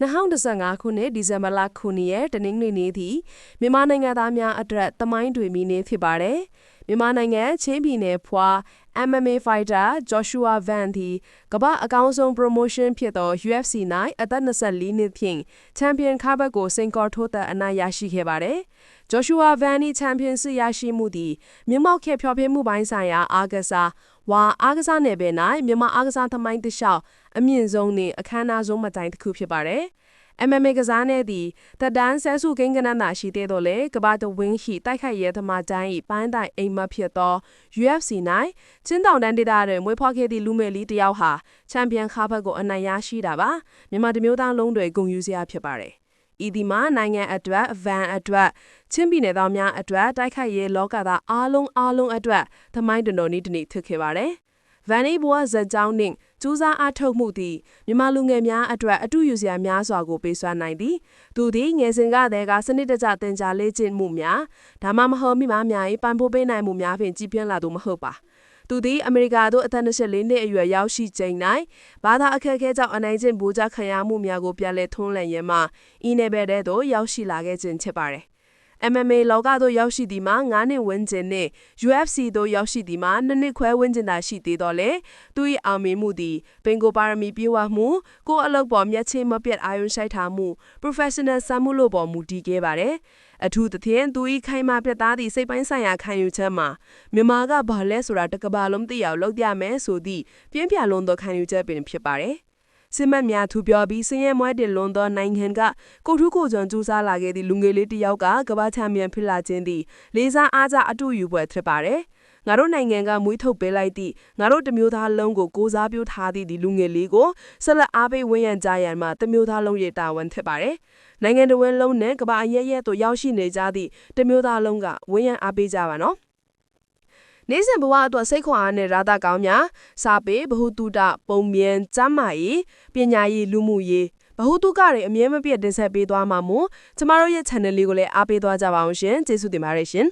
2015ခုနှစ်ဒီဇင်ဘာလ9ရက်တနင်္ဂနွေနေ့သည်မြန်မာနိုင်ငံသားများအတွက်တမိုင်းတွေမီနေ့ဖြစ်ပါတယ်။မြန်မာနိုင်ငံချင်းပြည်နယ်ဖွာ MMA fighter Joshua Van သည်ကမ္ဘာအကောင်းဆုံး promotion ဖြစ်သော UFC ၌အသက်24နှစ်ဖြင့် Champion ခါဘတ်ကိုစင်ကော်ထိုးသက်အနိုင်ရရှိခဲ့ပါတယ်။ Joshua Van ၏ချန်ပီယံဆုရရှိမှုသည်မြမောက်ခေဖျော်ဖြေမှုပိုင်းဆိုင်ရာအားကစား ဝါအားကစားနယ်ပယ်၌မြန်မာအားကစားသမိုင်းတစ်လျှောက်အမြင့်ဆုံးနှင့်အခမ်းအနားဆုံးမတိုင်တစ်ခုဖြစ်ပါတယ်။ MMA ကစားနယ်သည်တက်တန်းဆဲဆုကိန်းကနန်းသာရှိသေးတော့လေကဘာတဝင်းရှိတိုက်ခိုက်ရဲသမားတိုင်း၏ပိုင်းတိုင်အိမ်မက်ဖြစ်သော UFC ၌ချင်းတောင်တန်းဒေသတွင်မွေးဖွားခဲ့သည့်လူငယ်လေးတစ်ယောက်ဟာချန်ပီယံခါဘတ်ကိုအနိုင်ရရှိတာပါမြန်မာတမျိုးသားလုံးတွေဂုဏ်ယူစရာဖြစ်ပါတယ် ဤဒီမှာနိုင်ငံအတွက်ဗန်အတွက်ချင်းပြည်နယ်သားများအတွက်တိုက်ခိုက်ရေးလောကသားအားလုံးအားလုံးအတွက်သမိုင်းတော်တော်นี้တနေ့ thức ခဲ့ပါတယ်ဗန်နီဘွားဇက်ကြောင်းနှင့်ကျူးစားအားထုတ်မှုသည်မြန်မာလူငယ်များအတွက်အတူယူစရာများစွာကိုပေးစွမ်းနိုင်သည်သူသည်ငယ်စဉ်ကတည်းကစနစ်တကျတင် जा လေ့ကျင့်မှုများဒါမှမဟုတ်မိမများ၏ပန်ဖိုးပေးနိုင်မှုများဖြင့်ကြီးပြင်းလာသူမဟုတ်ပါ သူသည်အမေရိကသို့အသက်24နှစ်အရွယ်ရောက်ရှိချိန်၌ဘာသာအခက်အခဲကြောင့်အနိုင်ကျင့်ဗိုလ်ချခံရမှုများကိုပြန်လည်ထွန်းလှန်ရင်းမှဤနယ်ပယ်ထဲသို့ရောက်ရှိလာခဲ့ခြင်းဖြစ်ပါတယ်။ MMA လောကသို့ရောက်ရှိသည်မှာ9နှစ်ဝန်းကျင်နှင့် UFC သို့ရောက်ရှိသည်မှာ2နှစ်ခွဲဝန်းကျင်သာရှိသေးတော့လေသူ၏အောင်မြင်မှုသည်ပင်ကိုပါရမီပြေဝမှုကိုယ်အလုပ်ပေါ်မျက်ခြေမပြတ်အာရုံစိုက်ထားမှု professional စံမှုလို့ပေါ်မူတည်ခဲ့ပါတယ်အထူးသဖြင့်သူ၏ခိုင်မာပြတ်သားသည့်စိတ်ပိုင်းဆိုင်ရာခံယူချက်မှာမြန်မာကဘာလဲဆိုတာတကဘာလုံးသိအောင်လုပ်ပြမယ်ဆိုသည့်ပြင်းပြလွန်သောခံယူချက်ပင်ဖြစ်ပါတယ် စစ်မှတ်များသူပြောပြီးစင်ရဲမွဲတင်လွန်သောနိုင်ငံကကိုထုကိုကျွန်းကျူးစားလာခဲ့သည့်လူငယ်လေးတစ်ယောက်ကကမ္ဘာချန်ပီယံဖြစ်လာခြင်းသည်လေးစားအားကြအတူယူပွဲဖြစ်ပါတယ်။ငါတို့နိုင်ငံကမွေးထုတ်ပေးလိုက်သည့်ငါတို့တမျိုးသားလုံးကိုကိုစားပြုထားသည့်ဒီလူငယ်လေးကိုဆက်လက်အားပေးဝန်းရံကြရန်မှာတမျိုးသားလုံးရဲ့တာဝန်ဖြစ်ပါတယ်။နိုင်ငံတော်ဝန်လုံးနဲ့ကမ္ဘာအရဲရဲတို့ရောက်ရှိနေကြသည့်တမျိုးသားလုံးကဝန်းရံအားပေးကြပါနော်။ နေ့စဉ်ဘဝအတွက်စိတ်ခွန်အားနဲ့ရာသကောင်းများစာပေဘ ഹു တုတပုံမြင်ကျမ်းမာရေးပညာရေးလူမှုရေးဘ ഹു တုကတွေအမြဲမပြတ်တင်ဆက်ပေးသွားမှာမို့ကျမတို့ရဲ့ channel လေးကိုလည်းအားပေးသွားကြပါအောင်ရှင်ကျေးဇူးတင်ပါတယ်ရှင်